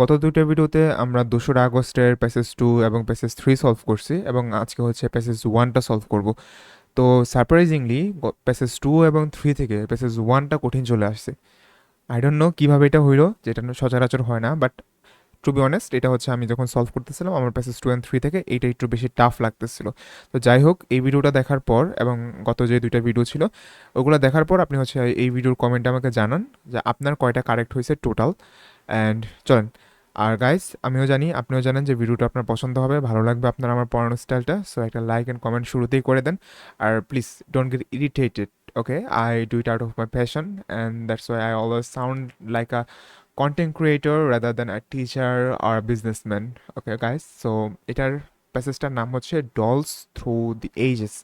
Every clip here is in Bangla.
গত দুটো ভিডিওতে আমরা দোসরা আগস্টের প্যাসেজ টু এবং প্যাসেজ থ্রি সলভ করছি এবং আজকে হচ্ছে প্যাসেজ ওয়ানটা সলভ করব। তো সারপ্রাইজিংলি প্যাসেজ টু এবং থ্রি থেকে প্যাসেজ ওয়ানটা কঠিন চলে আসছে। আই ডোন্ট নো কীভাবে এটা হইল, যেটা সচরাচর হয় না বাট টু বি অনেস্ট এটা হচ্ছে আমি যখন সলভ করতেছিলাম, আমার প্যাসেজ টু অ্যান্ড থ্রি থেকে এইটা একটু বেশি টাফ লাগতেছিল। তো যাই হোক, এই ভিডিওটা দেখার পর এবং গত যে দুইটা ভিডিও ছিল, ওগুলো দেখার পর আপনি হচ্ছে এই ভিডিওর কমেন্টে আমাকে জানান যে আপনার কয়টা কারেক্ট হয়েছে টোটাল অ্যান্ড চলেন আর গাইস আমিও জানি, আপনিও জানেন যে ভিডিওটা আপনার পছন্দ হবে, ভালো লাগবে আপনার আমার পড়ানোর স্টাইলটা সো একটা লাইক অ্যান্ড কমেন্ট শুরুতেই করে দেন। আর please don't get irritated okay I do it out of my passion and that's why I always sound like a content creator rather than a teacher R businessman okay guys so এটার প্যাসেজটার নাম হচ্ছে ডলস থ্রু দি এইজেস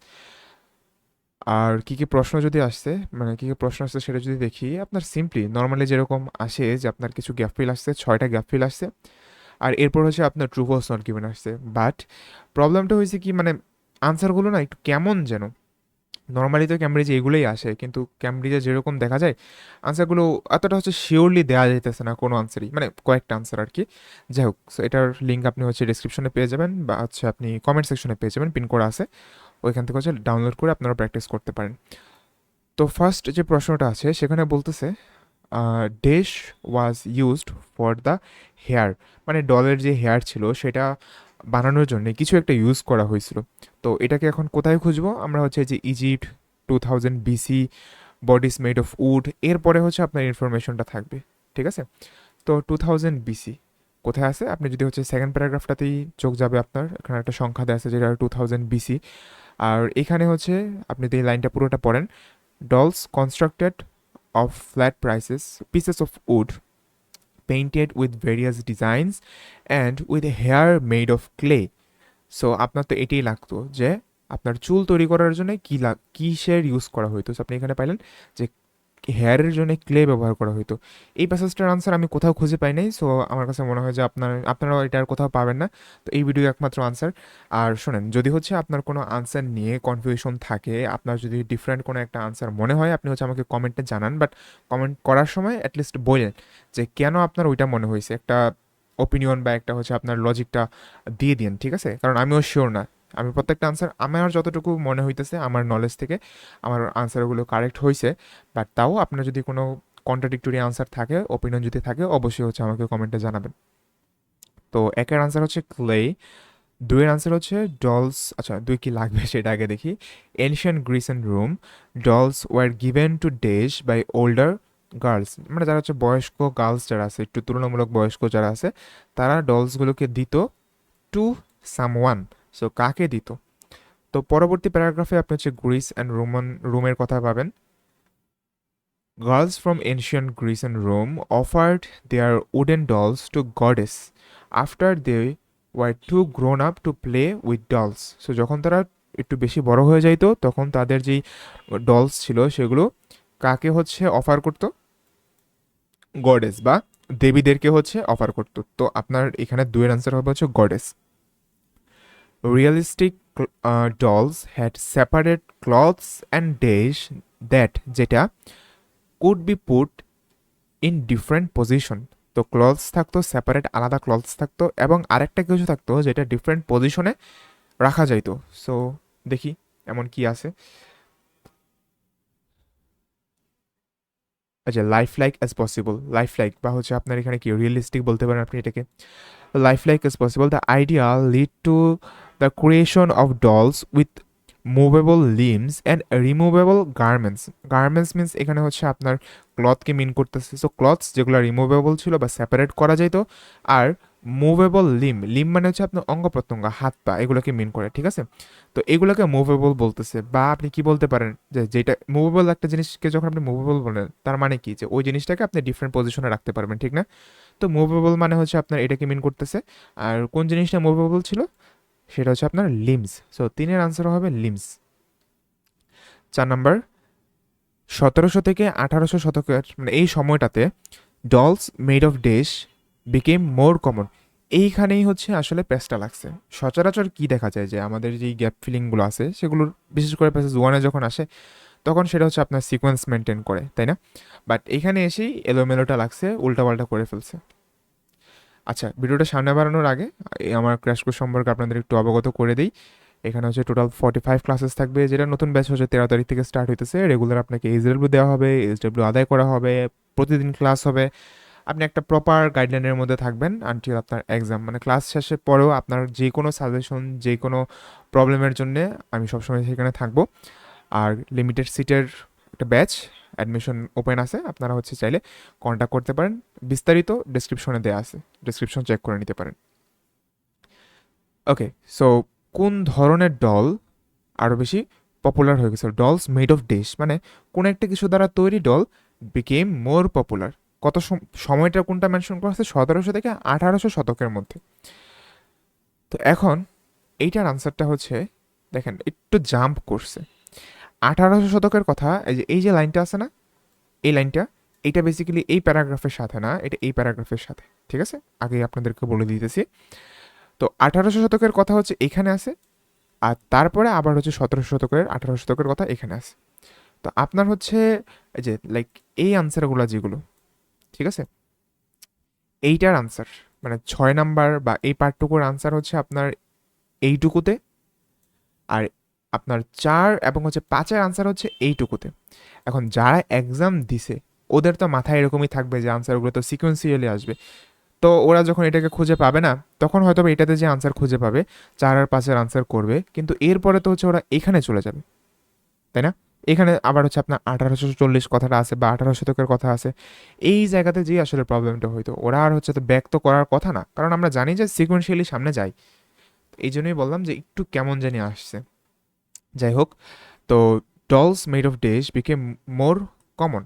আর কী কী প্রশ্ন যদি আসছে মানে কী কী প্রশ্ন আসছে সেটা যদি দেখি, আপনার সিম্পলি নর্মালি যেরকম আসে যে আপনার কিছু গ্যাপ ফিল আসছে, ছয়টা গ্যাপ ফিল আসছে, আর এরপর হচ্ছে আপনার ট্রু ফলস নট গিভেন আসছে। বাট প্রবলেমটা হয়েছে কি মানে আনসারগুলো না একটু কেমন যেন। নর্মালি তো ক্যামব্রিজে এগুলোই আসে, কিন্তু ক্যামব্রিজে যেরকম দেখা যায় আনসারগুলো এতটা হচ্ছে শিওরলি দেওয়া যেতেছে না কোনো আনসারই মানে কয়েকটা আনসার আর কি। যাই হোক সো এটার লিঙ্ক আপনি হচ্ছে ডিসক্রিপশনে পেয়ে যাবেন, বা হচ্ছে আপনি কমেন্ট সেকশনে পেয়ে যাবেন পিন করা আছে। ওইখান থেকে হচ্ছে ডাউনলোড করে আপনারা প্র্যাকটিস করতে পারেন। তো ফার্স্ট যে প্রশ্নটা আছে, সেখানে বলতেছে dash was used for the hair মানে ডলের যে হেয়ার ছিল, সেটা বানানোর জন্য কিছু একটা ইউজ করা হয়েছিল। তো এটাকে এখন কোথায় খুঁজবো? আমরা হচ্ছে যে Egypt two thousand BC bodies made of wood এরপরে হচ্ছে আপনার ইনফরমেশনটা থাকবে। ঠিক আছে? তো টু থাউজেন্ড বিসি কোথায় আছে? আপনি যদি হচ্ছে সেকেন্ড প্যারাগ্রাফটাতেই চোখ যাবে আপনার, এখানে একটা সংখ্যা দেওয়া আছে যেটা টু থাউজেন্ড বিসি আর এখানে হচ্ছে আপনি যদি লাইনটা পুরোটা পড়েন dolls constructed of flat prices pieces of wood painted with various designs and with hair made of clay so আপনার তো এটাই লাগতো যে আপনার চুল তৈরি করার জন্য কী লাগ কিসের ইউজ করা হইতো? আপনি এখানে পাইলেন যে হেয়ারের জন্য ক্লে ব্যবহার করা হইতো। এই প্যাসেজটার আনসার আমি কোথাও খুঁজে পাই নাই সো আমার কাছে মনে হয় যে আপনার, আপনারাও এটা আর কোথাও পাবেন না। তো এই ভিডিও একমাত্র আনসার আর শোনেন, যদি হচ্ছে আপনার কোনো আনসার নিয়ে কনফিউশন থাকে, আপনার যদি ডিফারেন্ট কোনো একটা আনসার মনে হয়, আপনি হচ্ছে আমাকে কমেন্টে জানান। বাট কমেন্ট করার সময় অ্যাটলিস্ট বলেন যে কেন আপনার ওইটা মনে হয়েছে একটা ওপিনিয়ন বা একটা হচ্ছে আপনার লজিকটা দিয়ে দিন ঠিক আছে? কারণ আমিও শিওর না। আমি প্রত্যেকটা আনসার আমার যতটুকু মনে হইতেছে, আমার নলেজ থেকে আমার আনসারগুলো কারেক্ট হয়েছে বাট তাও আপনার যদি কোনো কন্ট্রাডিক্টরি আনসার থাকে ওপিনিয়ন যদি থাকে, অবশ্যই হচ্ছে আমাকে কমেন্টে জানাবেন। তো একের আনসার হচ্ছে ক্লে দুইয়ের আনসার হচ্ছে ডলস আচ্ছা দুই কি লাগবে সেটা আগে দেখি। Ancient Greece and Rome dolls were given to dash by older girls মানে যারা হচ্ছে বয়স্ক গার্লস যারা আছে, একটু তুলনামূলক বয়স্ক যারা আছে, তারা ডলসগুলোকে দিত টু সামওয়ান সো কাকে দিত? তো পরবর্তী প্যারাগ্রাফে আপনি হচ্ছে গ্রিস অ্যান্ড রোমান রোমের কথা পাবেন। Girls from ancient Greece and Rome offered their wooden dolls to goddess after they were to grown up to play with dolls so যখন তারা একটু বেশি বড় হয়ে যাইতো, তখন তাদের যেই ডলস ছিল, সেগুলো কাকে হচ্ছে অফার করতো? গডেস বা দেবীদেরকে হচ্ছে অফার করতো। তো আপনার এখানে দুয়ের আনসার হবে হচ্ছে goddess realistic dolls had separate clothes and dress that যেটা could be put in different position তো ক্লথস থাকতো সেপারেট আলাদা ক্লথস থাকতো এবং আরেকটা কিছু থাকতো যেটা ডিফারেন্ট পজিশনে রাখা যাইতো। সো দেখি এমন কি আছে। আচ্ছা life like as possible life like বা হচ্ছে আপনার এখানে কি রিয়েলিস্টিক বলতে পারেন আপনি এটাকে? Life like as possible the idea lead to the creation of dolls with movable limbs and removable garments garments means এখানে হচ্ছে আপনার ক্লথকে মিন করতেছে। সো ক্লথস যেগুলো রিমুভেবল ছিল বা সেপারেট করা যাইতো, আর মুভেবল লিম লিম মানে হচ্ছে আপনার অঙ্গ প্রত্যঙ্গ, হাত, পা, এগুলোকে মিন করে, ঠিক আছে? তো এগুলোকে মুভেবল বলতেছে। বা আপনি কি বলতে পারেন যে যেটা মুভেবল একটা জিনিসকে যখন আপনি মুভেবল বলেন, তার মানে কি? যে ওই জিনিসটাকে আপনি ডিফারেন্ট পজিশনে রাখতে পারবেন, ঠিক না? তো মুভেবল মানে হচ্ছে আপনার এটাকে মিন করতেছে। আর কোন জিনিসটা মুভেবল ছিল? সেটা হচ্ছে আপনার লিমস সো তিনের আনসার হবে লিমস চার নাম্বার সতেরোশো থেকে আঠারোশো শতকের মানে এই সময়টাতে dolls made of dash became more common এইখানেই হচ্ছে আসলে প্যাসটা লাগছে। সচরাচর কি দেখা যায় যে আমাদের যেই গ্যাপ ফিলিংগুলো আছে, সেগুলোর বিশেষ করে প্যাসেজ ওয়ানে যখন আসে, তখন সেটা হচ্ছে আপনার সিকোয়েন্স মেনটেন করে, তাই না? বাট এখানে এসেই এলোমেলোটা লাগছে, উল্টাপাল্টা করে ফেলছে। আচ্ছা ভিডিওটা সামনে বাড়ানোর আগে আমার ক্র্যাশ কোর্স সম্পর্কে আপনাদের একটু অবগত করে দিই। এখানে হচ্ছে টোটাল ফর্টি ফাইভ ক্লাসেস থাকবে, যেটা নতুন ব্যাচ হচ্ছে তেরো তারিখ থেকে স্টার্ট হইতেছে। রেগুলার আপনাকে এইচডাব্লিউ দেওয়া হবে এইচডাব্লিউ আদায় করা হবে, প্রতিদিন ক্লাস হবে। আপনি একটা প্রপার গাইডলাইনের মধ্যে থাকবেন আনটিল আপনার এক্সাম মানে ক্লাস শেষের পরেও আপনার যে কোনো সাজেশন যে কোনো প্রবলেমের জন্য আমি সবসময় সেখানে থাকব। আর লিমিটেড সিটের একটা ব্যাচ অ্যাডমিশন ওপেন আছে, আপনারা হচ্ছে চাইলে কন্ট্যাক্ট করতে পারেন। বিস্তারিত ডিসক্রিপশনে দেওয়া আছে ডিসক্রিপশন চেক করে নিতে পারেন। ওকে সো কোন ধরনের ডল আরও বেশি পপুলার হয়ে গেছে? ডলস মেড অফ ডিশ মানে কোন একটা কিছু দ্বারা তৈরি ডল বিকেম মোর পপুলার কত সম- সময়টা কোনটা মেনশন করা আছে? সতেরোশো থেকে আঠারোশো শতকের মধ্যে। তো এখন এইটার আনসারটা হচ্ছে, দেখেন, একটু জাম্প করছে। আঠারোশো শতকের কথা, এই যে এই যে লাইনটা আছে না? এই লাইনটা এটা বেসিক্যালি এই প্যারাগ্রাফের সাথে না, এটা এই প্যারাগ্রাফের সাথে, ঠিক আছে? আগে আপনাদেরকে বলে দিতেছি। তো আঠারোশো শতকের কথা হচ্ছে এখানে আছে, আর তারপরে আবার হচ্ছে সতেরোশো শতকের, আঠারোশো শতকের কথা এখানে আছে। তো আপনার হচ্ছে, এই যে লাইক এই আনসারগুলো যেগুলো, ঠিক আছে? এইটার আনসার মানে ছয় নাম্বার বা এই পার্টটুকুর আনসার হচ্ছে আপনার এইটুকুতে, আর আপনার চার এবং হচ্ছে পাঁচের আনসার হচ্ছে এইটুকুতে। এখন যারা এক্সাম দিছে, ওদের তো মাথায় এরকমই থাকবে যে আনসারগুলো তো সিকোয়েন্সিয়ালি আসবে। তো ওরা যখন এটাকে খুঁজে পাবে না, তখন হয়তো এটাতে যে আনসার খুঁজে পাবে, চার আর পাঁচের আনসার করবে, কিন্তু এরপরে তো হচ্ছে ওরা এখানে চলে যাবে। তাই না? এখানে আবার হচ্ছে আপনার আঠারোশো চল্লিশ কথাটা আছে বা আঠারো শতকের কথা আছে। এই জায়গাতে যে আসলে প্রবলেমটা হইতো, ওরা আর হচ্ছে তো ব্যাক তো করার কথা না। কারণ আমরা জানি যে সিকোয়েন্সিয়ালি সামনে যাই। এই জন্যই বললাম যে একটু কেমন জানি আসছে। যাই হোক, তো dolls made of dash became more common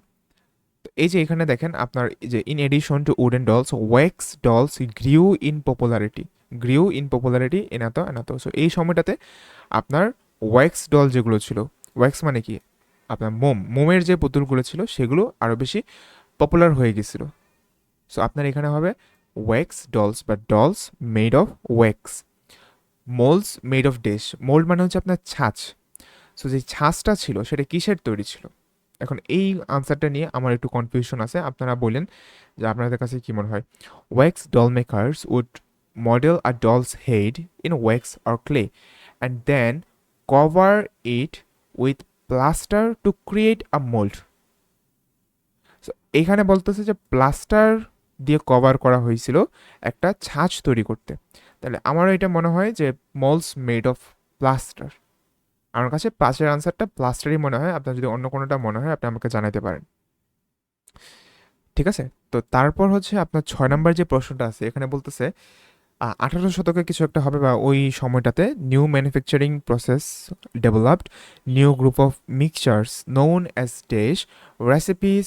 এই যে এখানে দেখেন আপনার যে in addition to wooden dolls wax dolls grew in popularity grew in popularity এনাত এনাত সো এই সময়টাতে আপনার ওয়েক্স ডল যেগুলো ছিল ওয়েক্স মানে কি? আপনার মোম, মোমের যে পুতুলগুলো ছিল সেগুলো আরও বেশি পপুলার হয়ে গেছিল। সো আপনার এখানে হবে ওয়েক্স ডলস বা dolls made of wax moulds made of dash. Mould মানে হচ্ছে আপনার ছাঁচ। সো যে ছাঁচটা ছিল, সেটা কিসের তৈরি ছিল? এখন এই আনসারটা নিয়ে আমার একটু কনফিউশন আছে। আপনারা বলেন যে আপনাদের কাছে কী মনে হয়? Wax doll makers would model a doll's head in wax or clay and then cover it with plaster to create a mould so এখানে বলতেছে যে প্লাস্টার দিয়ে কভার করা হয়েছিল একটা ছাঁচ তৈরি করতে। তাহলে আমারও এটা মনে হয় যে মলস মেড অফ প্লাস্টার আমার কাছে পাঁচের আনসারটা প্লাস্টারই মনে হয়। আপনার যদি অন্য কোনোটা মনে হয়, আপনি আমাকে জানাতে পারেন। ঠিক আছে? তো তারপর হচ্ছে আপনার ছয় নম্বর যে প্রশ্নটা আছে, এখানে বলতেছে আঠারো শতকে কিছু একটা হবে বা ওই সময়টাতে new manufacturing process developed new group of mixtures known as dash recipes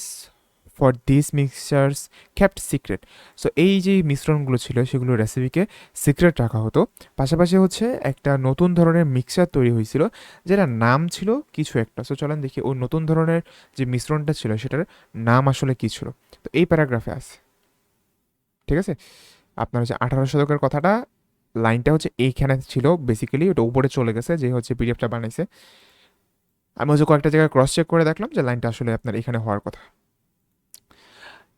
for this mixtures kept secret so এই যে মিশ্রণগুলো ছিল, সেগুলো রেসিপিকে সিক্রেট রাখা হতো। পাশাপাশি হচ্ছে একটা নতুন ধরনের মিক্সচার তৈরি হয়েছিল যেটা নাম ছিল কিছু একটা। সো চলেন দেখি ওই নতুন ধরনের যে মিশ্রণটা ছিল, সেটার নাম আসলে কী ছিল? তো, এই প্যারাগ্রাফে আছে। ঠিক আছে? আপনার হচ্ছে আঠারো শতকের কথাটা লাইনটা হচ্ছে এইখানে ছিল বেসিক্যালি ওটা উপরে চলে গেছে, যে হচ্ছে পিডিএফটা বানাইছে। আমি হচ্ছে কয়েকটা জায়গায় ক্রস চেক করে দেখলাম যে লাইনটা আসলে আপনার এখানে হওয়ার কথা।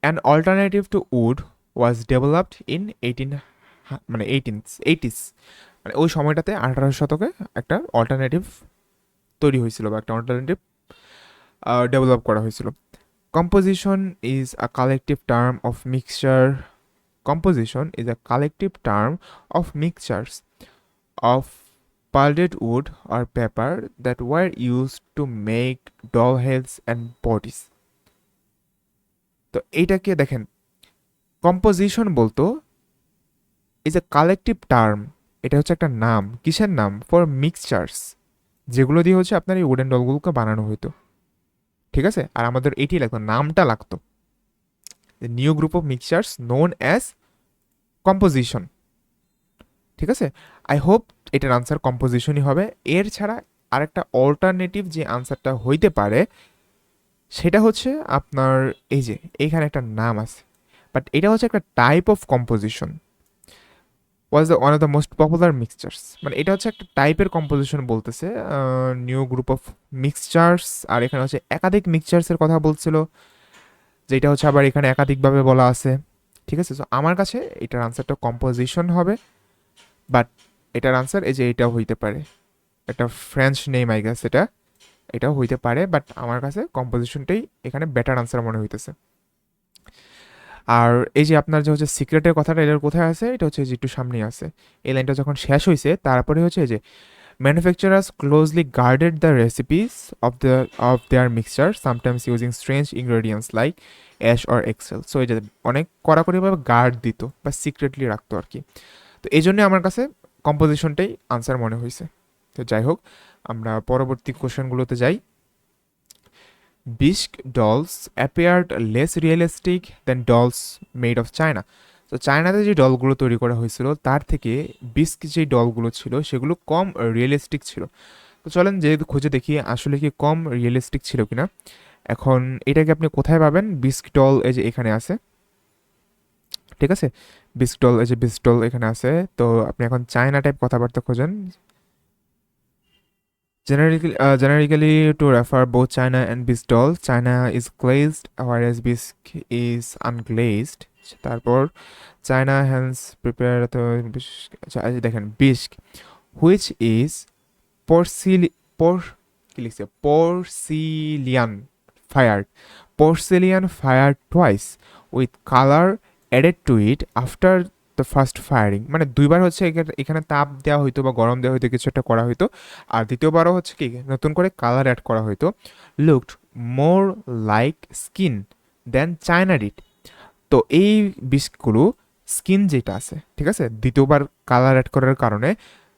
An alternative to wood was developed in eighteen মানে এইটিনস এইটিস মানে ওই সময়টাতে আঠারো শতকে একটা অল্টারনেটিভ তৈরি হয়েছিল বা একটা অল্টারনেটিভ ডেভেলপ করা হয়েছিল। Composition is a collective term of mixture composition is a collective term of mixtures of powdered wood R paper that were use to make doll heads and bodies. তো এইটাকে দেখেন কম্পোজিশন বলতো ইজ এ কালেকটিভ টার্ম এটা হচ্ছে একটা নাম, কিসের নাম? ফর মিক্সচার্স যেগুলো দিয়ে হচ্ছে আপনার এই উডেন ডলগুলোকে বানানো হতো ঠিক আছে? আর আমাদের এটি লাগতো, নামটা লাগতো। New group of mixtures known as composition ঠিক আছে? আই হোপ এটার আনসার কম্পোজিশনই হবে। এর ছাড়া আরেকটা অল্টারনেটিভ যে আনসারটা হইতে পারে সেটা হচ্ছে আপনার এই যে, এইখানে একটা নাম আছে। বাট এটা হচ্ছে একটা type of composition was the one of the most popular mixtures মানে এটা হচ্ছে একটা টাইপের কম্পোজিশন বলতেছে। নিউ গ্রুপ অফ মিক্সচার্স আর এখানে হচ্ছে একাধিক মিক্সচার্সের কথা বলছিল। যেটা হচ্ছে আবার এখানে একাধিকভাবে বলা আছে। ঠিক আছে? সো আমার কাছে এটার আনসারটা কম্পোজিশন হবে। বাট এটার আনসার এই যে, এটাও হইতে পারে। একটা ফ্রেঞ্চ নেম আই গেস এটা। এটাও হইতে পারে বাট আমার কাছে কম্পোজিশনটাই এখানে বেটার আনসার মনে হইতেছে। আর এই যে আপনার যে হচ্ছে সিক্রেটের কথাটা, এটার কোথায় আছে? এটা হচ্ছে যে একটু সামনেই আছে। এই লাইনটা যখন শেষ হয়েছে তারপরে হচ্ছে যে manufacturers closely guarded the recipes of the of their mixture sometimes using strange ingredients like ash or excel so এই যে অনেক কড়াকড়িভাবে গার্ড দিত বা সিক্রেটলি রাখতো আর কি। তো এই জন্যে আমার কাছে কম্পোজিশনটাই আনসার মনে হয়েছে তো যাই হোক, আমরা পরবর্তী কোশ্চেনগুলোতে যাই। Bisque dolls appeared less realistic than dolls made of china তো চায়নাতে যে ডলগুলো তৈরি করা হয়েছিল, তার থেকে বিস্ক যে ডলগুলো ছিল, সেগুলো কম রিয়েলিস্টিক ছিল। তো চলেন যেহেতু খুঁজে দেখি আসলে কি কম রিয়েলিস্টিক ছিল কিনা। এখন এটাকে আপনি কোথায় পাবেন? বিস্ক ডল এই যে এখানে আছে। ঠিক আছে? বিস্ক ডল এই যে বিস্ক ডল এখানে আছে। তো আপনি এখন চায়না টাইপ কথাবার্তা খোঁজেন। Generically, uh, generically, to refer both China and Bisdol, China is glazed, whereas Bisque is unglazed. তারপর তো আচ্ছা এই দেখেন বিস্ক হুইচ ইজ পরসিলি পর কি লিখছে porcelain fire porcelain fire twice with colour added to it after the first firing মানে দুইবার হচ্ছে এখানে- তাপ দেওয়া হইতো বা গরম দেওয়া হইতো, কিছু একটা করা হইতো। আর দ্বিতীয়বারও হচ্ছে কি, নতুন করে কালার অ্যাড করা হইতো। Looked more like skin than china did তো এই বিস্কগুলো স্কিন যেটা আছে, ঠিক আছে? দ্বিতীয়বার কালার অ্যাড করার কারণে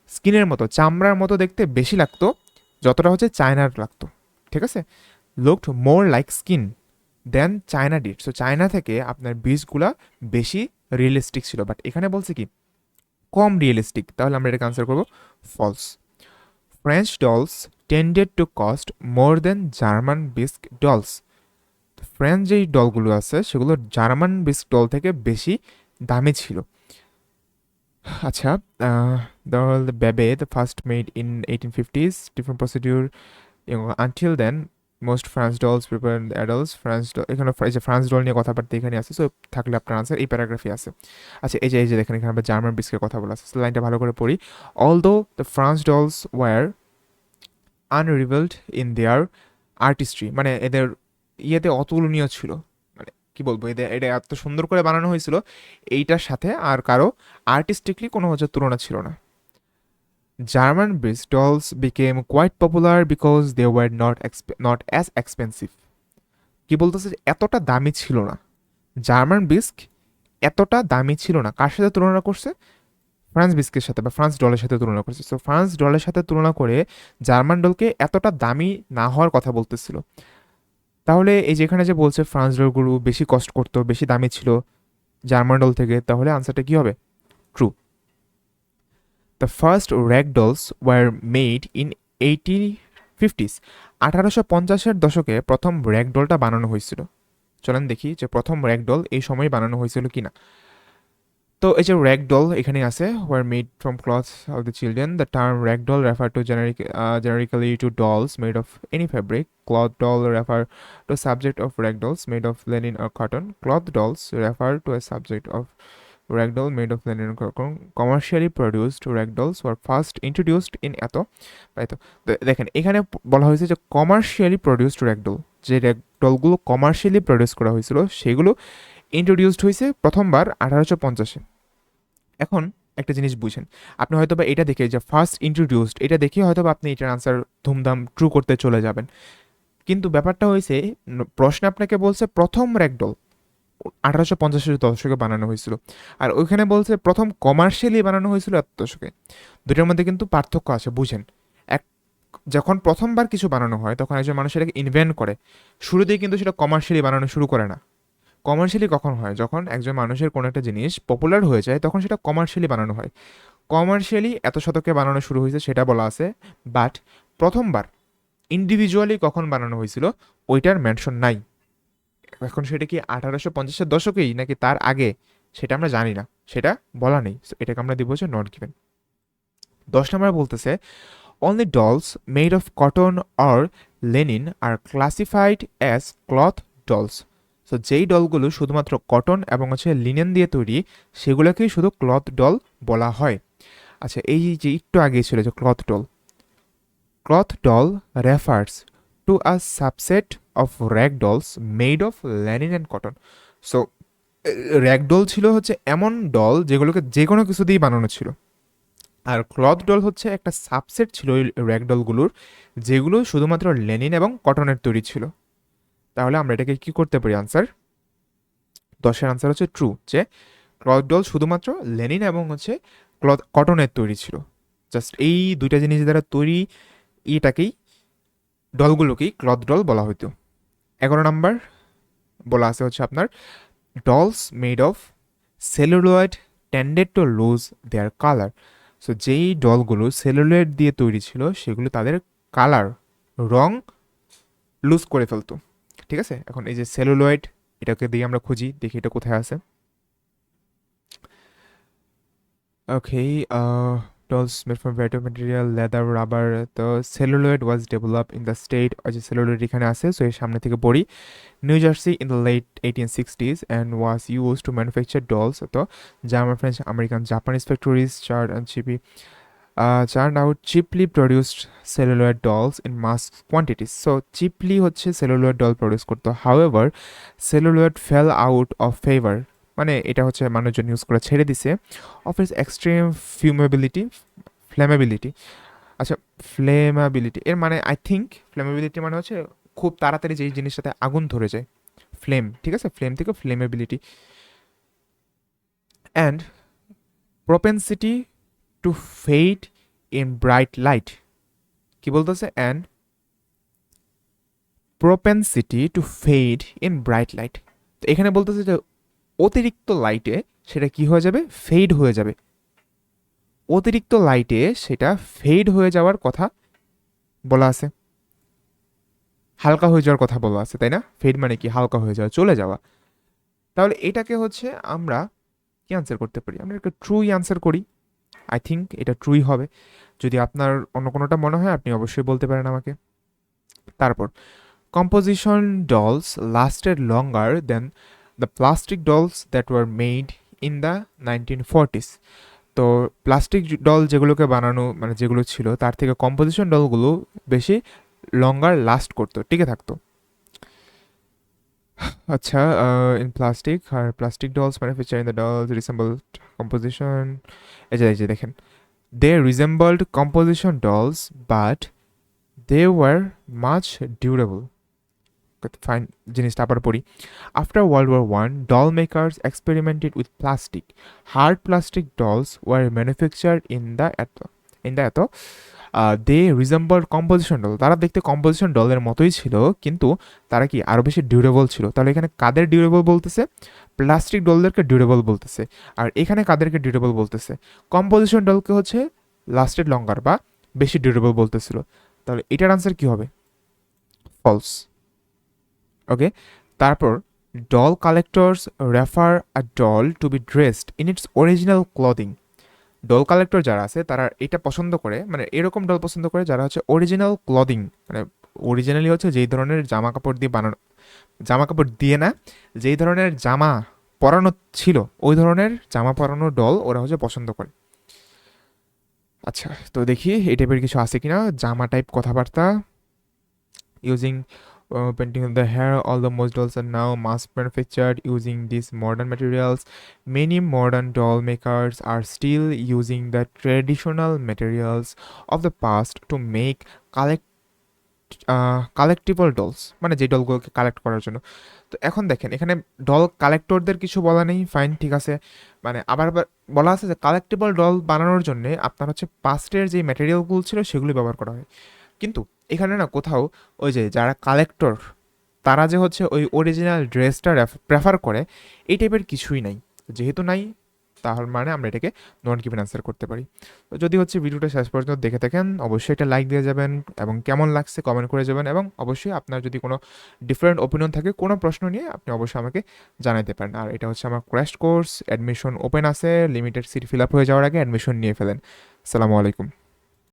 স্কিনের মতো, চামড়ার মতো দেখতে বেশি লাগতো, যতটা হচ্ছে চায়নার লাগতো, ঠিক আছে? Looked more like skin than china did so china থেকে আপনার বীজগুলা বেশি রিয়েলিস্টিক ছিল। বাট এখানে বলছে কি? কম রিয়েলিস্টিক তাহলে আমরা এটাকে আনসার করব false French dolls tended to cost more than German bisque dolls French যেই ডলগুলো আছে, সেগুলো জার্মান বিস্ক ডল থেকে বেশি দামি ছিল। আচ্ছা doll baby the first made in eighteen fifties different procedure until then most France dolls prepare adults France doll এখানে এই যে ফ্রান্স ডল নিয়ে কথাবার্তা এখানে আছে সো থাকলে আপনার আনসার এই প্যারাগ্রাফি আছে। আচ্ছা এই যে এই যে দেখেন, এখানে আমরা জার্মান বিস্কের কথা বলা আছে লাইনটা ভালো করে পড়ি। Although the France dolls were unrivalled in their artistry মানে এদের ইয়েতে অতুলনীয় ছিল মানে কি বলব, এদের, এটা এত সুন্দর করে বানানো হয়েছিল, এইটার সাথে আর কারও আর্টিস্টিকলি কোনো হচ্ছে তুলনা ছিল না। German bisque dolls became quite popular because they were not not as expensive কি বলতেছে এতটা দামি ছিল না। জার্মান বিস্ক এতটা দামি ছিল না। কার সাথে তুলনা করছে? ফ্রান্স বিস্কের সাথে বা ফ্রান্স ডলের সাথে তুলনা করছে। সো ফ্রান্স ডলের সাথে তুলনা করে জার্মান ডলকে এতটা দামি না হওয়ার কথা বলতেছিল। তাহলে এই যেখানে যে বলছে ফ্রান্স ডলগুলো বেশি কষ্ট করতো, বেশি দামি ছিল জার্মান ডল থেকে, তাহলে আনসারটা কি হবে? True first rag dolls were made in eighty fifties আঠারোশো পঞ্চাশের দশকে প্রথম র্যাক ডলটা বানানো হয়েছিল। চলেন দেখি যে প্রথম র্যাক ডল এই সময় বানানো হয়েছিল কিনা। তো এই যে র্যাক ডল এখানে আছে were made from cloth of the children the term rag doll refer to generic generically to dolls made of any fabric cloth doll refer to subject of rag dolls made of linen or cotton cloth dolls refer to a subject of ragdoll made of linen. Commercially produced ragdolls were first introduced in এত তো? দেখেন, এখানে বলা হয়েছে যে কমার্শিয়ালি প্রডিউসড র্যাগডল যে র্যাগডলগুলো কমার্শিয়ালি প্রডিউস করা হয়েছিল, সেগুলো ইন্ট্রোডিউসড হয়েছে প্রথমবার আঠারোশো পঞ্চাশে। এখন একটা জিনিস বুঝেন, আপনি হয়তো বা এটা দেখে যে ফার্স্ট ইন্ট্রোডিউসড এটা দেখে হয়তো বা আপনি এটার আনসার ধুমধাম ট্রু করতে চলে যাবেন। কিন্তু ব্যাপারটা হয়েছে প্রশ্ন আপনাকে বলছে প্রথম র্যাগডল আঠারোশো পঞ্চাশের দশকে বানানো হয়েছিল। আর ওইখানে বলছে প্রথম কমার্শিয়ালি বানানো হয়েছিল এত দশকে। দুটোর মধ্যে কিন্তু পার্থক্য আছে, বুঝেন। এক, যখন প্রথমবার কিছু বানানো হয়, তখন একজন মানুষ এটাকে ইনভেন্ট করে। শুরুতেই কিন্তু সেটা কমার্শিয়ালি বানানো শুরু করে না। কমার্শিয়ালি কখন হয়? যখন একজন মানুষের কোনো একটা জিনিস পপুলার হয়ে যায়, তখন সেটা কমার্শিয়ালি বানানো হয়। কমার্শিয়ালি এত শতকে বানানো শুরু হয়েছে, সেটা বলা আছে বাট প্রথমবার ইন্ডিভিজুয়ালি কখন বানানো হয়েছিল, ওইটার মেনশন নাই। এখন সেটা কি আঠারোশো পঞ্চাশের দশকেই নাকি তার আগে? সেটা আমরা জানি না। সেটা বলা নেই। এটাকে আমরা দিব হচ্ছে নট গিভেন দশ নম্বর বলতেছে only dolls made of cotton or linen are classified as cloth dolls so যেই ডলগুলো শুধুমাত্র কটন এবং হচ্ছে লিনেন দিয়ে তৈরি, সেগুলোকেই শুধু ক্লথ ডল বলা হয়। আচ্ছা এই যে একটু আগে ছিল যে cloth doll cloth doll refers to a subset of rag dolls made of linen and cotton so rag doll ছিল হচ্ছে এমন ডল যেগুলোকে যে কোনো কিছু দিয়েই বানানো ছিল। আর ক্লথ ডল হচ্ছে একটা সাবসেট ছিল ওই র্যাক ডলগুলোর যেগুলো শুধুমাত্র লেনিন এবং কটনের তৈরি ছিল। তাহলে আমরা এটাকে কি করতে পারি আনসার দশের আনসার হচ্ছে ট্রু যে ক্লথ ডল শুধুমাত্র লেনিন এবং হচ্ছে ক্লথ কটনের তৈরি ছিল। জাস্ট এই দুইটা জিনিস দ্বারা তৈরি, এটাকেই ডলগুলোকেই ক্লথ ডল বলা হতো এগারো নাম্বার বলা আছে হচ্ছে আপনার dolls made of celluloid tended to lose their colour so যেই ডলগুলো সেলুলয়েড দিয়ে তৈরি ছিল, সেগুলো তাদের কালার রং লুজ করে ফেলতো। ঠিক আছে? এখন এই যে সেলুলয়েড এটাকে দিয়ে আমরা খুঁজি, দেখি এটা কোথায় আছে। ওকে dolls made from variety of material, leather, rubber, the celluloid was developed in the state ওই যে celluloid এখানে আছে সো এর সামনে থেকে পড়ি। New Jersey in the late eighteen sixties and was use to manufacture dolls তো German French American Japanese factories and cheap churn out cheaply produced celluloid dolls in mass quantities so cheaply হচ্ছে সেলুলয়েড ডল প্রডিউস করতো। However celluloid fell out of favour মানে এটা হচ্ছে মানুষজন ইউজ করে ছেড়ে দিছে অফ ইস এক্সট্রিম ফিউমেবিলিটি ফ্লেমেবিলিটি আচ্ছা ফ্লেমাবিলিটি এর মানে আই থিঙ্ক ফ্লেমেবিলিটি মানে হচ্ছে খুব তাড়াতাড়ি যেই জিনিসটাতে আগুন ধরে যায় ফ্লেম ঠিক আছে? ফ্লেম থেকে flammability and propensity to fade in bright light কি বলতেছে? And propensity to fade in bright light তো এখানে বলতেছে যে অতিরিক্ত লাইটে সেটা কি হয়ে যাবে? ফেড হয়ে যাবে। অতিরিক্ত লাইটে সেটা ফেড হয়ে যাওয়ার কথা বলা আছে। হালকা হয়ে যাওয়ার কথা বলা আছে, তাই না? ফেড মানে কি? হালকা হয়ে যাওয়া, চলে যাওয়া। তাহলে এটাকে হচ্ছে আমরা কি আনসার করতে পারি? আমরা একটা ট্রুই আনসার করি। আই থিঙ্ক এটা ট্রুই হবে। যদি আপনার অন্য কোনোটা মনে হয়, আপনি অবশ্যই বলতে পারেন আমাকে। তারপর composition dolls lasted longer than the plastic dolls that were made in the nineteen forties তো প্লাস্টিক ডল যেগুলোকে বানানো মানে যেগুলো ছিল, তার থেকে কম্পোজিশন ডলগুলো বেশি লঙ্গার লাস্ট করতো, টিকে থাকতো। আচ্ছা in plastic R plastic dolls manufacture in the dolls resembled composition এই যে এই যে দেখেন। They resembled composition dolls but they were much durable fine জিনিসটা আবার পড়ি। After World War one doll makers experimented with plastic hard plastic dolls were manufacture in the এত ইন দ্য এত দে রিজেম্বল কম্পোজিশন ডল তারা দেখতে কম্পোজিশন ডলের মতোই ছিল, কিন্তু তারা কি আরও বেশি ডিউরেবল ছিল? তাহলে এখানে কাদের ডিউরেবল বলতেছে? প্লাস্টিক ডলদেরকে ডিউরেবল বলতেছে। আর এখানে কাদেরকে ডিউরেবল বলতেছে? কম্পোজিশন ডলকে হচ্ছে লাস্টেড লঙ্গার বা বেশি ডিউরেবল বলতেছিল। তাহলে এটার আনসার কি হবে? ফলস ওকে তারপর doll collectors refer a doll to be dressed in its original clothing doll collector যারা আছে, তারা এটা পছন্দ করে মানে এরকম ডল পছন্দ করে যারা হচ্ছে অরিজিনাল ক্লদিং মানে অরিজিনালি হচ্ছে যেই ধরনের জামা কাপড় দিয়ে বানানো, জামা কাপড় দিয়ে না, যেই ধরনের জামা পরানো ছিল, ওই ধরনের জামা পরানো ডল ওরা হচ্ছে পছন্দ করে। আচ্ছা তো দেখি এই টাইপের কিছু আছে কিনা, জামা টাইপ কথাবার্তা using uh, painting of the hair all the most dolls are now mass manufactured using these modern materials many modern doll makers are still using the traditional materials of the past to make collect collectible dolls মানে যে ডলগুলোকে কালেক্ট করার জন্য তো এখন দেখেন এখানে ডল কালেক্টরদের কিছু বলা নেই ফাইন ঠিক আছে মানে আবার বলা আছে যে কালেক্টিবল ডল বানানোর জন্য আপনার হচ্ছে পাস্টের যে ম্যাটেরিয়ালগুলো ছিল সেগুলো ব্যবহার করা হয় কিন্তু এখানে না কোথাও ওই যে যারা কালেক্টর তারা যে হচ্ছে ওই অরিজিনাল ড্রেসটা প্রেফার করে, এই টাইপের কিছুই নাই। যেহেতু নাই তাহলে মানে আমরা এটাকে নন গিভেন অ্যান্সার করতে পারি। তো যদি হচ্ছে ভিডিওটা শেষ পর্যন্ত দেখে থাকেন, অবশ্যই এটা লাইক দিয়ে যাবেন এবং কেমন লাগছে কমেন্ট করে যাবেন এবং অবশ্যই আপনার যদি কোনো ডিফারেন্ট ওপিনিয়ন থাকে, কোনো প্রশ্ন নিয়ে আপনি অবশ্যই আমাকে জানাতে পারেন। আর এটা হচ্ছে আমার ক্র্যাশ কোর্স অ্যাডমিশন ওপেন আছে লিমিটেড সিট ফিল আপ হয়ে যাওয়ার আগে অ্যাডমিশন নিয়ে ফেলেন। আসসালামু আলাইকুম।